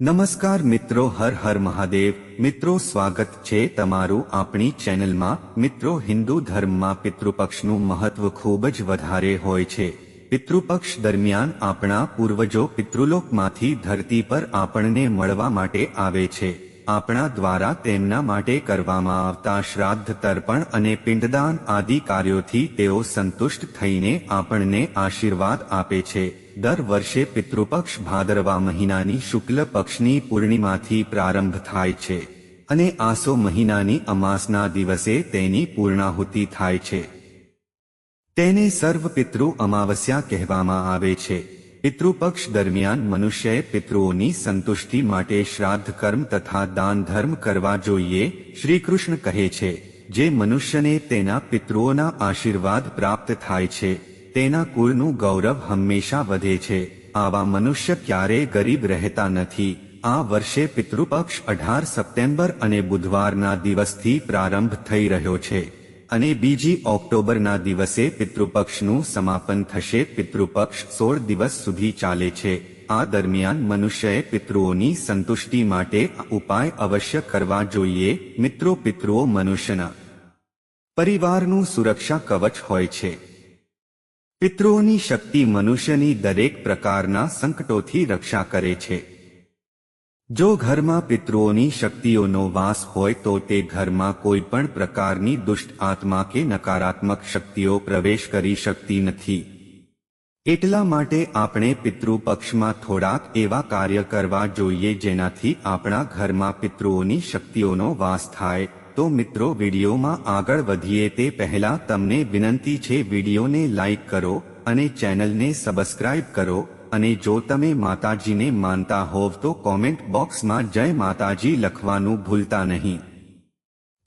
નમસ્કાર મિત્રો, હર હર મહાદેવ. મિત્રો, સ્વાગત છે તમારું આપણી ચેનલમાં. મિત્રો, હિન્દુ ધર્મમાં પિતૃપક્ષનું મહત્વ ખૂબ જ વધારે હોય છે. પિતૃપક્ષ દરમિયાન આપણા પૂર્વજો પિતૃલોકમાંથી ધરતી પર આપણને મળવા માટે આવે છે. આપણા દ્વારા તેમના માટે કરવામાં આવતા શ્રાદ્ધ તર્પણ અને પિંડદાન આદિ કાર્યોથી તેઓ સંતુષ્ટ થઈને આપણને આશીર્વાદ આપે છે. દર વર્ષે પિતૃપક્ષ ભાદરવા મહિનાની શુક્લ પક્ષની પૂર્ણિમાથી પ્રારંભ થાય છે અને આસો મહિનાની અમાસના દિવસે તેની પૂર્ણાહુતિ થાય છે. તેને સર્વ પિતૃ અમાવસ્યા કહેવામાં આવે છે. પિતૃપક્ષ દરમિયાન મનુષ્યએ પિતૃઓની સંતુષ્ટિ માટે શ્રાદ્ધ કર્મ તથા દાન ધર્મ કરવા જોઈએ શ્રી કૃષ્ણ કહે છે, જે મનુષ્યને તેના પિતૃઓના આશીર્વાદ પ્રાપ્ત થાય છે. તેના કુળનું ગૌરવ હંમેશા વધે છે. આવા મનુષ્ય ક્યારેય ગરીબ રહેતા નથી. આ વર્ષે પિતૃપક્ષ અઢાર સપ્ટેમ્બર અને બુધવારના દિવસથી પ્રારંભ થઈ રહ્યો છે. અને બીજી ઓક્ટોબરના દિવસે પિતૃપક્ષનું સમાપન થશે. પિતૃપક્ષ સોળ દિવસ સુધી ચાલે છે. આ દરમિયાન મનુષ્યએ પિતૃઓની સંતુષ્ટિ માટે ઉપાય અવશ્ય કરવા જોઈએ. મિત્રો, પિતૃઓ મનુષ્યના પરિવારનું સુરક્ષા કવચ હોય છે. પિતૃઓની શક્તિ મનુષ્યની દરેક પ્રકારના સંકટોથી રક્ષા કરે છે. જો ઘરમાં પિતૃઓની શક્તિઓનો વાસ હોય તો તે ઘરમાં કોઈ પણ પ્રકારની દુષ્ટ આત્મા કે નકારાત્મક શક્તિઓ પ્રવેશ કરી શકતી નથી. એટલા માટે આપણે પિતૃ પક્ષમાં થોડાક એવા કાર્ય કરવા જોઈએ જેનાથી આપણા ઘરમાં પિતૃઓની શક્તિઓનો વાસ થાય. તો મિત્રો, વિડીયોમાં આગળ વધીએ તે પહેલા તમને વિનંતી છે વિડીયોને લાઈક કરો અને ચેનલને સબસ્ક્રાઇબ કરો અને જો તમે માતાજીને માનતા હોવ તો કોમેન્ટ બોક્સમાં જય માતાજી લખવાનું ભૂલતા નહીં.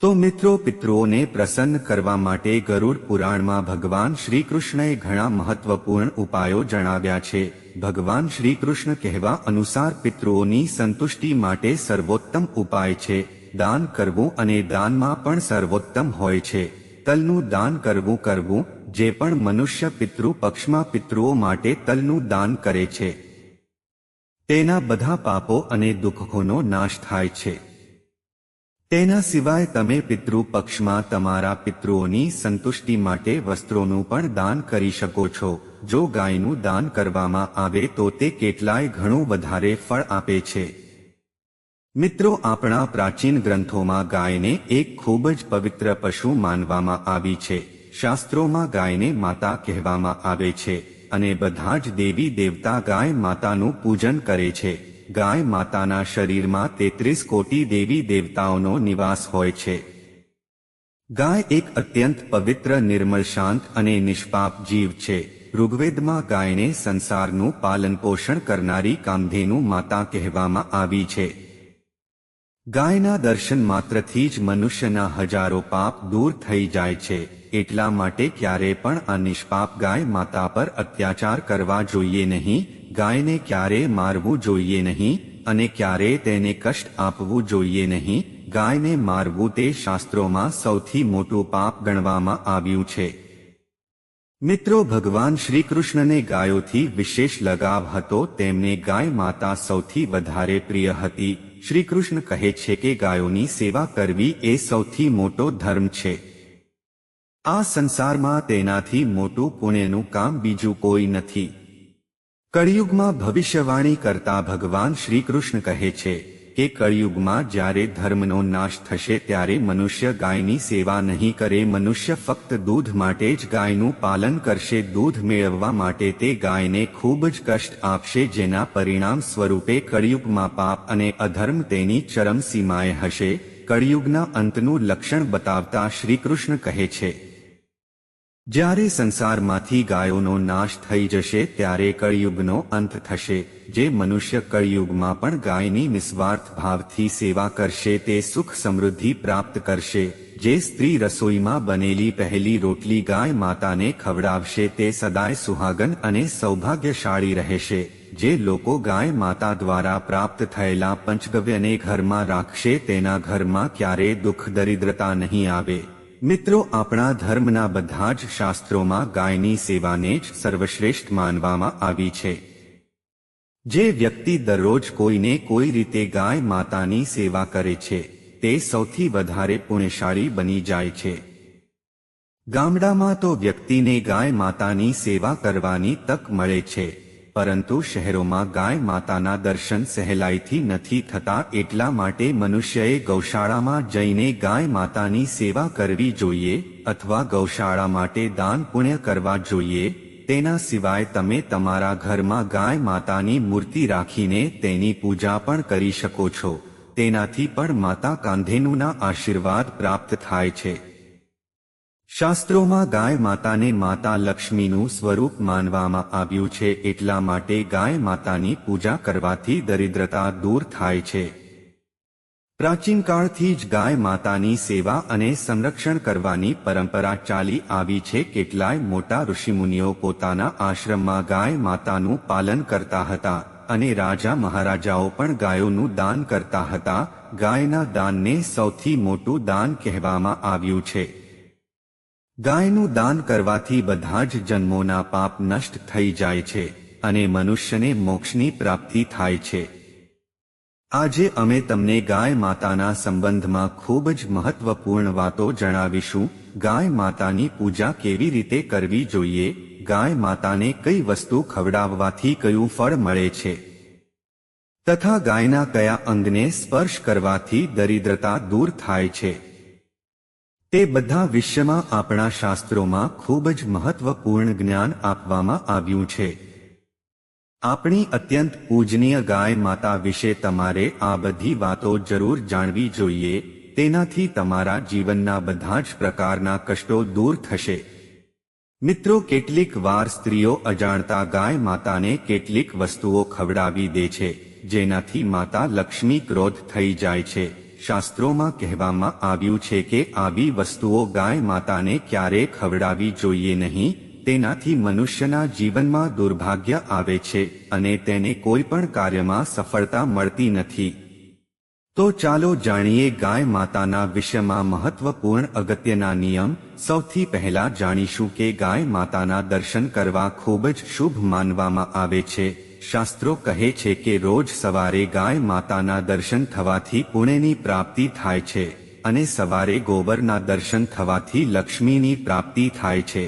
તો મિત્રો, પિતૃઓને પ્રસન્ન કરવા માટે ગરુડ પુરાણમાં ભગવાન શ્રી કૃષ્ણએ ઘણા મહત્વપૂર્ણ ઉપાયો જણાવ્યા છે. ભગવાન શ્રી કૃષ્ણ કહેવા અનુસાર પિતૃઓની સંતુષ્ટિ માટે સર્વોત્તમ ઉપાય છે. દાન કરવું અને દાનમાં પણ સર્વોત્તમ હોય છે. તલનું દાન કરવું કરવું, જે પણ મનુષ્ય પિતૃ પક્ષમાં પિતૃઓ માટે તલનું દાન કરે છે. તેના બધા પાપો અને દુઃખોનો નાશ થાય છે. તેના સિવાય તમે પિતૃ પક્ષમાં તમારા પિતૃઓની સંતુષ્ટિ માટે વસ્ત્રોનું પણ દાન કરી શકો છો. જો ગાયનું દાન કરવામાં આવે તો તે કેટલાય ઘણું વધારે ફળ આપે છે. મિત્રો, આપણા પ્રાચીન ગ્રંથોમાં ગાયને એક ખૂબ જ પવિત્ર પશુ માનવામાં આવી છે. શાસ્ત્રોમાં ગાયને માતા કહેવામાં આવે છે અને બધા જ દેવી દેવતા ગાય માતાનું પૂજન કરે છે. ગાય માતાના શરીરમાં તેત્રીસ કોટી દેવી દેવતાઓનો નિવાસ હોય છે. ગાય એક અત્યંત પવિત્ર, નિર્મળ, શાંત અને નિષ્પાપ જીવ છે. ઋગ્વેદમાં ગાયને સંસારનું પાલન પોષણ કરનારી કામધેનુ માતા કહેવામાં આવી છે. ગાયના દર્શન માત્રથી જ મનુષ્યના હજારો પાપ દૂર થઈ જાય છે, એટલા માટે ક્યારે પણ આ નિષ્પાપ ગાય માતા પર અત્યાચાર કરવા જોઈએ નહીં, ગાયને ક્યારે મારવું જોઈએ નહીં, અને ક્યારે તેને કષ્ટ આપવું જોઈએ નહીં, ગાયને મારવું તે શાસ્ત્રોમાં સૌથી મોટું પાપ ગણવામાં આવ્યું છે. મિત્રો, ભગવાન શ્રી કૃષ્ણને ગાયોથી વિશેષ લગાવ હતો, તેમને ગાય માતા સૌથી વધારે પ્રિય હતી. શ્રી કૃષ્ણ કહે છે કે ગાયોની સેવા કરવી એ સૌથી મોટો ધર્મ છે. આ સંસારમાં તેનાથી મોટું પુણ્યનું કામ બીજું કોઈ નથી. કળિયુગમાં ભવિષ્યવાણી કરતા ભગવાન શ્રી કૃષ્ણ કહે છે કે કળિયુગમાં જ્યારે ધર્મનો નાશ થશે ત્યારે મનુષ્ય ગાયની સેવા નહીં કરે, મનુષ્ય ફક્ત દૂધ માટે જ ગાયનું પાલન કરશે. દૂધ મેળવવા માટે તે ગાયને ખૂબ જ કષ્ટ આપશે, જેના પરિણામ સ્વરૂપે કળિયુગમાં પાપ અને અધર્મ તેની ચરમસીમાએ હશે. કળિયુગના અંતનું લક્ષણ બતાવતા શ્રીકૃષ્ણ કહે છે. જ્યારે સંસારમાંથી ગાયોનો નાશ થઈ જશે ત્યારે કળિયુગનો અંત થશે. જે મનુષ્ય કળિયુગમાં પણ ગાયની નિસ્વાર્થ ભાવથી સેવા કરશે તે સુખ સમૃદ્ધિ પ્રાપ્ત કરશે. જે સ્ત્રી રસોઈમાં બનેલી પહેલી રોટલી ગાય માતાને ખવડાવશે તે સદાય સુહાગન અને સૌભાગ્યશાળી રહેશે. જે લોકો ગાય માતા દ્વારા પ્રાપ્ત થયેલા પંચગવ્યને ઘરમાં રાખશે તેના ઘરમાં ક્યારેય દુઃખ દરિદ્રતા નહીં આવે. મિત્રો, આપણા ધર્મના બધા જ શાસ્ત્રોમાં ગાયની સેવાને જ સર્વશ્રેષ્ઠ માનવામાં આવી છે. જે વ્યક્તિ દરરોજ કોઈને કોઈ રીતે ગાય માતાની સેવા કરે છે, તે સૌથી વધારે પુણ્યશાળી બની જાય છે. ગામડામાં તો વ્યક્તિને ગાય માતાની સેવા કરવાની તક મળે છે. પરંતુ શહેરોમાં ગાય માતાના દર્શન સહેલાઈથી નથી થતા એટલા માટે મનુષ્યએ ગૌશાળામાં જઈને ગાય માતાની સેવા કરવી જોઈએ અથવા ગૌશાળા માટે દાન પુણ્ય કરવા જોઈએ. તેના સિવાય તમે તમારા ઘરમાં ગાય માતાની મૂર્તિ રાખીને તેની પૂજા પણ કરી શકો છો. તેનાથી પણ માતા કાંધેનુના આશીર્વાદ પ્રાપ્ત થાય છે. શાસ્ત્રોમાં ગાય માતાને માતા લક્ષ્મીનું સ્વરૂપ માનવામાં આવ્યું છે એટલા માટે ગાય માતાની પૂજા કરવાથી દરિદ્રતા દૂર થાય છે. પ્રાચીન કાળથી જ ગાય માતાની સેવા અને સંરક્ષણ કરવાની પરંપરા ચાલી આવી છે કેટલાય મોટા ઋષિમુનિઓ પોતાના આશ્રમમાં ગાય માતાનું પાલન કરતા હતા અને રાજા મહારાજાઓ પણ ગાયોનું દાન કરતા હતા. ગાયના દાનને સૌથી મોટું દાન કહેવામાં આવ્યું છે. ગાયનું દાન કરવાથી બધા જ જન્મોના પાપ નષ્ટ થઈ જાય છે અને મનુષ્યને મોક્ષની પ્રાપ્તિ થાય છે. આજે અમે તમને ગાય માતાના સંબંધમાં ખૂબ જ મહત્વપૂર્ણ વાતો જણાવીશું. ગાય માતાની પૂજા કેવી રીતે કરવી જોઈએ? ગાય માતાને કઈ વસ્તુ ખવડાવવાથી કયું ફળ મળે છે? તથા ગાયના કયા અંગને સ્પર્શ કરવાથી દરિદ્રતા દૂર થાય છે? તે બધા વિશ્વમાં આપણા શાસ્ત્રોમાં ખૂબ જ મહત્વપૂર્ણ જ્ઞાન આપવામાં આવ્યું છે. આપણી અત્યંત પૂજનીય ગાય માતા વિશે તમારે આ બધી વાતો જરૂર જાણવી જોઈએ, તેનાથી તમારા જીવનના બધા જ પ્રકારના કષ્ટો દૂર થશે. મિત્રો, કેટલીક વાર સ્ત્રીઓ અજાણતા ગાય માતાને કેટલીક વસ્તુઓ ખવડાવી દે છે, જેનાથી માતા લક્ષ્મી ક્રોધ થઈ જાય છે. શાસ્ત્રોમાં કહેવામાં આવ્યું છે કે આવી વસ્તુઓ ગાય માતાને ક્યારે ખવડાવી જોઈએ નહીં, તેનાથી મનુષ્યના જીવનમાં દુર્ભાગ્ય આવે છે અને તેને કોઈ પણ કાર્યમાં સફળતા મળતી નથી. તો ચાલો જાણીએ ગાય માતાના વિષયમાં મહત્વપૂર્ણ અગત્યના નિયમ. સૌથી પહેલા જાણીશું કે ગાય માતાના દર્શન કરવા ખૂબ જ શુભ માનવામાં આવે છે. શાસ્ત્રો કહે છે કે રોજ સવારે ગાય માતાના દર્શન થવાથી પુણ્યની પ્રાપ્તિ થાય છે અને સવારે ગોબરના દર્શન થવાથી લક્ષ્મીની પ્રાપ્તિ થાય છે.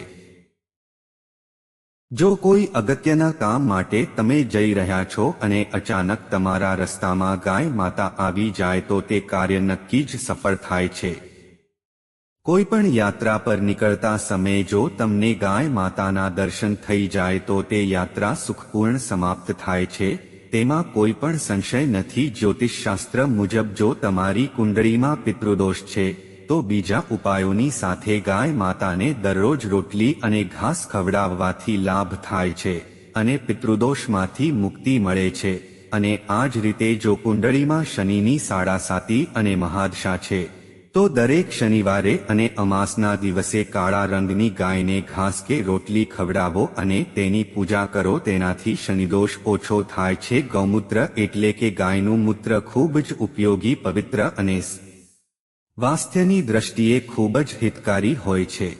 જો કોઈ અગત્યના કામ માટે તમે જઈ રહ્યા છો અને અચાનક તમારા રસ્તામાં ગાય માતા આવી જાય તો તે કાર્ય નક્કી જ સફળ થાય છે. કોઈ પણ યાત્રા પર નીકળતા સમયે જો તમને ગાય માતાના દર્શન થઈ જાય તો તે યાત્રા સુખપૂર્ણ સમાપ્ત થાય છે, તેમાં કોઈ પણ સંશય નથી. જ્યોતિષશાસ્ત્ર મુજબ જો તમારી કુંડળીમાં પિતૃદોષ છે, તો બીજા ઉપાયોની સાથે ગાય માતાને દરરોજ રોટલી અને ઘાસ ખવડાવવાથી લાભ થાય છે અને પિતૃદોષમાંથી મુક્તિ મળે છે. અને આ જ રીતે જો કુંડળીમાં શનિની સાડા સાતી અને મહાદશા છે તો દરેક શનિવારે અને અમાસના દિવસે કાળા રંગની ગાયને ઘાસ કે રોટલી ખવડાવો અને તેની પૂજા કરો. તેનાથી શનિદોષ ઓછો થાય છે. ગૌમૂત્ર એટલે કે ગાયનું મૂત્ર ખૂબ જ ઉપયોગી, પવિત્ર અને સ્વાસ્થ્યની દ્રષ્ટિએ ખૂબ જ હિતકારી હોય છે.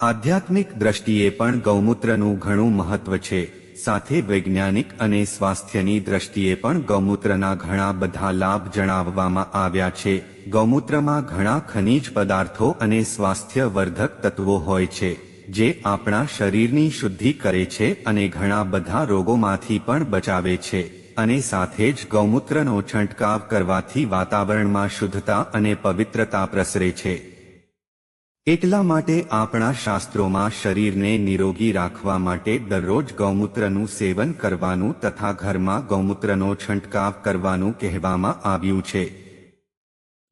આધ્યાત્મિક દ્રષ્ટિએ પણ ગૌમૂત્રનું ઘણું મહત્વ છે. સાથે વૈજ્ઞાનિક અને સ્વાસ્થ્યની દ્રષ્ટિએ પણ ગૌમૂત્રના ઘણા બધા લાભ જણાવવામાં આવ્યા છે. ગૌમૂત્રમાં ઘણા ખનિજ પદાર્થો અને સ્વાસ્થ્યવર્ધક તત્વો હોય છે, જે આપણા શરીરની શુદ્ધિ કરે છે અને ઘણા બધા રોગોમાંથી પણ બચાવે છે. અને સાથે જ ગૌમૂત્રનો છંટકાવ કરવાથી વાતાવરણમાં શુદ્ધતા અને પવિત્રતા પ્રસરે છે. એટલા માટે આપણા શાસ્ત્રોમાં શરીરને નિરોગી રાખવા માટે દરરોજ ગૌમૂત્રનું સેવન કરવાનું તથા ઘરમાં ગૌમૂત્રનો છંટકાવ કરવાનું કહેવામાં આવ્યું છે.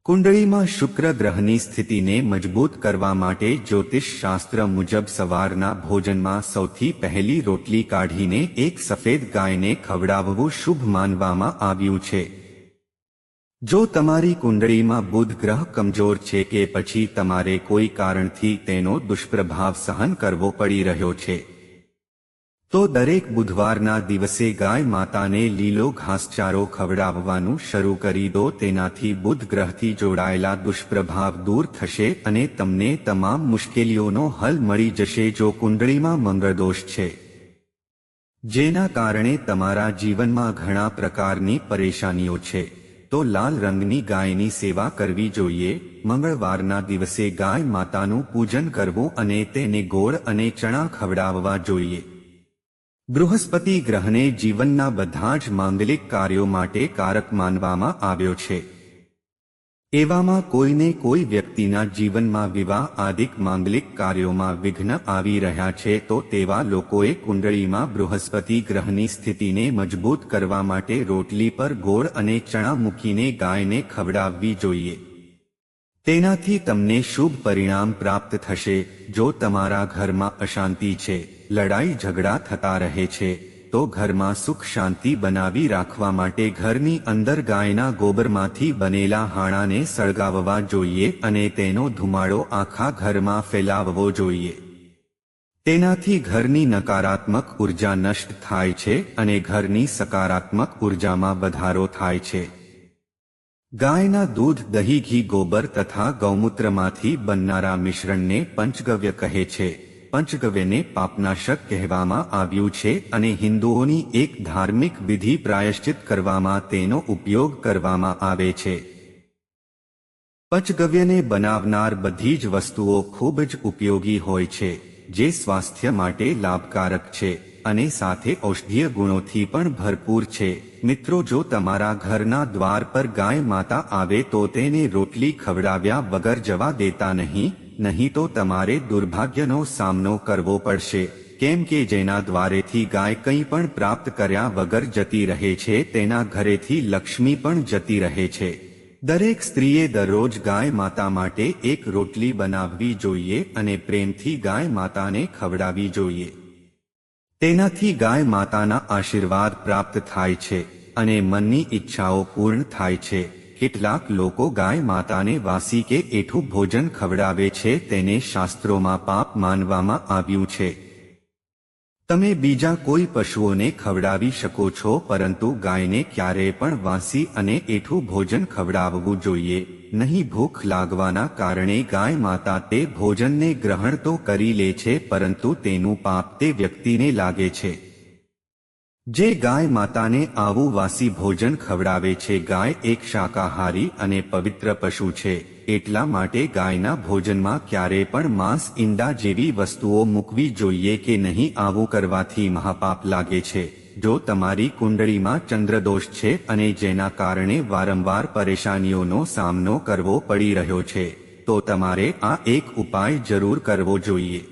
કુંડળીમાં શુક્ર ગ્રહની સ્થિતિને મજબૂત કરવા માટે જ્યોતિષ શાસ્ત્ર મુજબ સવારના ભોજનમાં સૌથી પહેલી રોટલી કાઢીને એક સફેદ ગાયને ખવડાવવું શુભ માનવામાં આવ્યું છે. જો તમારી કુંડળીમાં બુધ ગ્રહ કમજોર છે કે પછી તમારે કોઈ કારણથી તેનો દુષ્પ્રભાવ સહન કરવો પડી રહ્યો છે. તો દરેક બુધવારના દિવસે ગાય માતાને લીલો ઘાસચારો ખવડાવવાનું શરૂ કરી દો. તેનાથી બુધ ગ્રહથી જોડાયેલા દુષ્પ્રભાવ દૂર થશે અને તમને તમામ મુશ્કેલીઓનો હલ મળી જશે જો કુંડળીમાં મંગળદોષ છે. જેના કારણે તમારા જીવનમાં ઘણા પ્રકારની પરેશાનીઓ છે. તો લાલ રંગની ગાયની સેવા કરવી જોઈએ. મંગળવારના દિવસે ગાય માતાનું પૂજન કરવું અને તેને ગોળ અને ચણા ખવડાવવા જોઈએ. બૃહસ્પતિ ગ્રહને જીવનના બધા જ માંગલિક કાર્યો માટે કારક માનવામાં આવ્યો છે. એવામાં કોઈને કોઈ વ્યક્તિના જીવનમાં વિવાહ આદિક માંગલિક કાર્યોમાં વિઘ્ન આવી રહ્યા છે તો તેવા લોકોએ કુંડળીમાં બૃહસ્પતિ ગ્રહની સ્થિતિને મજબૂત કરવા માટે રોટલી પર ગોળ અને ચણા મૂકીને ગાયને ખવડાવવી જોઈએ. તેનાથી તમને શુભ પરિણામ પ્રાપ્ત થશે. જો તમારા ઘરમાં અશાંતિ છે, લડાઈ ઝઘડા થતા રહે છે તો ઘરમાં સુખ શાંતિ બનાવી રાખવા માટે ઘરની અંદર ગાયના ગોબરમાંથી બનેલા હાણાને સળગાવવા જોઈએ અને તેનો ધુમાડો આખા ઘરમાં ફેલાવવો જોઈએ. તેનાથી ઘરની નકારાત્મક ઊર્જા નષ્ટ થાય છે અને ઘરની સકારાત્મક ઉર્જામાં વધારો થાય છે. ગાયના દૂધ, દહીં, ઘી, ગોબર તથા ગૌમૂત્રમાંથી બનનારા મિશ્રણને પંચગવ્ય કહે છે. પંચગવ્યને પાપનાશક કહેવામાં આવ્યું છે અને હિન્દુઓની એક ધાર્મિક વિધિ પ્રાયશ્ચિત કરવામાં તેનો ઉપયોગ કરવામાં આવે છે. પંચગવ્યને બનાવનાર બધી જ વસ્તુઓ ખૂબ જ ઉપયોગી હોય છે, જે સ્વાસ્થ્ય માટે લાભકારક છે અને સાથે ઔષધીય ગુણોથી પણ ભરપૂર છે. મિત્રો, જો તમારા ઘરના દ્વાર પર ગાય માતા આવે તો તેને રોટલી ખવડાવ્યા વગર જવા દેતા નહીં નહીં તો તમારે દુર્ભાગ્યનો સામનો કરવો પડશે. કેમ કે જેના દ્વારેથી ગાય કંઈ પણ પ્રાપ્ત કર્યા વગર જતી રહે છે, તેના ઘરેથી લક્ષ્મી પણ જતી રહે છે. દરેક સ્ત્રીએ દરરોજ ગાય માતા માટે એક રોટલી બનાવવી જોઈએ અને પ્રેમથી ગાય માતાને ખવડાવી જોઈએ. તેનાથી ગાય માતાના આશીર્વાદ પ્રાપ્ત થાય છે અને મનની ઈચ્છાઓ પૂર્ણ થાય છે. કેટલાક લોકો ગાય માતાને વાસી કે એઠું ભોજન ખવડાવે છે તેને શાસ્ત્રોમાં પાપ માનવામાં આવ્યું છે. તમે બીજા કોઈ પશુઓને ખવડાવી શકો છો, પરંતુ ગાયને ક્યારેય પણ વાસી અને એઠું ભોજન ખવડાવવું જોઈએ. નહીં, ભૂખ લાગવાના કારણે ગાય માતા તે ભોજનને ગ્રહણ તો કરી લે છે, પરંતુ તેનું પાપ તે વ્યક્તિને લાગે છે. જે ગાય માતાને આવું વાસી ભોજન ખવડાવે છે, ગાય એક શાકાહારી અને પવિત્ર પશુ છે. એટલા માટે ગાયના ભોજનમાં ક્યારે પણ માંસ ઈંડા જેવી વસ્તુઓ મૂકવી જોઈએ કે નહીં આવું કરવાથી મહાપાપ લાગે છે. જો તમારી કુંડળીમાં ચંદ્રદોષ છે અને જેના કારણે વારંવાર પરેશાનીઓનો સામનો કરવો પડી રહ્યો છે, તો તમારે આ એક ઉપાય જરૂર કરવો જોઈએ.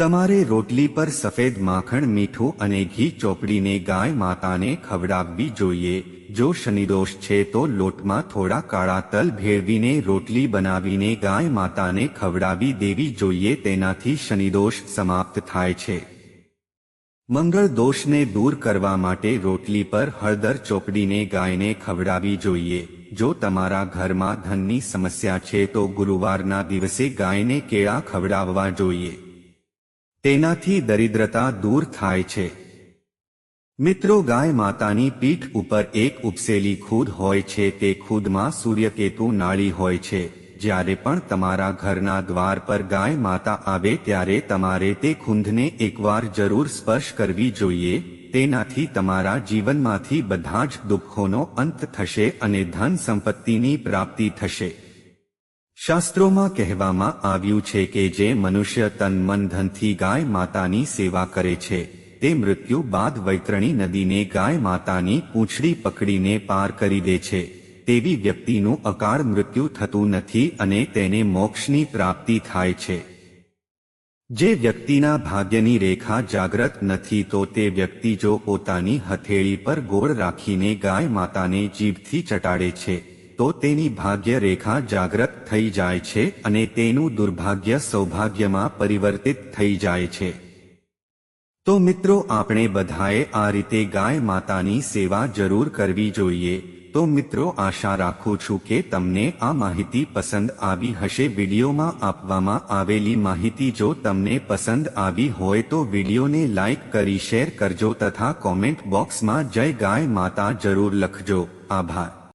તમારે રોટલી પર સફેદ માખણ, મીઠું અને ઘી ચોપડીને ગાય માતાને ખવડાવવી જોઈએ. જો શનિદોષ છે તો લોટમાં થોડા કાળા તલ ભેળવીને રોટલી બનાવીને ગાય માતાને ખવડાવી દેવી જોઈએ. તેનાથી શનિદોષ સમાપ્ત થાય છે. મંગળ દોષને દૂર કરવા માટે રોટલી પર હળદર ચોપડીને ગાયને ખવડાવી જોઈએ. જો તમારા ઘરમાં ધનની સમસ્યા છે તો ગુરુવારના દિવસે ગાયને કેળા ખવડાવવા જોઈએ. તેનાથી દરિદ્રતા દૂર થાય છે. મિત્રો, ગાય માતાની પીઠ ઉપર એક ઉપસેલી ખુદ હોય છે, તે ખુદમાં સૂર્યકેતુ નાળી હોય છે. જ્યારે પણ તમારા ઘરના દ્વાર પર ગાય માતા આવે, ત્યારે તમારે તે ખુંધને એકવાર જરૂર સ્પર્શ કરવી જોઈએ. તેનાથી તમારા જીવનમાંથી બધા જ દુઃખોનો અંત થશે અને ધન સંપત્તિની પ્રાપ્તિ થશે. શાસ્ત્રોમાં કહેવામાં આવ્યું છે કે જે મનુષ્ય તન મન ધનથી ગાય માતાની સેવા કરે છે, તે મૃત્યુ બાદ વૈતરણી નદીને ગાય માતાની પૂંછડી પકડીને પાર કરી દે છે. તેવી વ્યક્તિનું અકાળ મૃત્યુ થતું નથી અને તેને મોક્ષની પ્રાપ્તિ થાય છે. જે વ્યક્તિના ભાગ્યની રેખા જાગ્રત નથી તો તે વ્યક્તિ જો પોતાની હથેળી પર ગોળ રાખીને ગાય માતાને જીભથી ચટાડે છે. તો તેની ભાગ્ય રેખા જાગ્રત થઈ જાય છે અને તેનું દુર્ભાગ્ય સૌભાગ્યમાં પરિવર્તિત થઈ જાય છે. તો મિત્રો, આપણે બધાએ આ રીતે ગાય માતાની સેવા જરૂર કરવી જોઈએ. તો મિત્રો, આશા રાખું છું કે તમને આ માહિતી પસંદ આવી હશે. વિડીયોમાં આપવામાં આવેલી માહિતી જો તમને પસંદ આવી હોય તો વિડીયોને લાઇક કરી શેર કરજો તથા કોમેન્ટ બોક્સમાં જય ગાય માતા જરૂર લખજો. આભાર.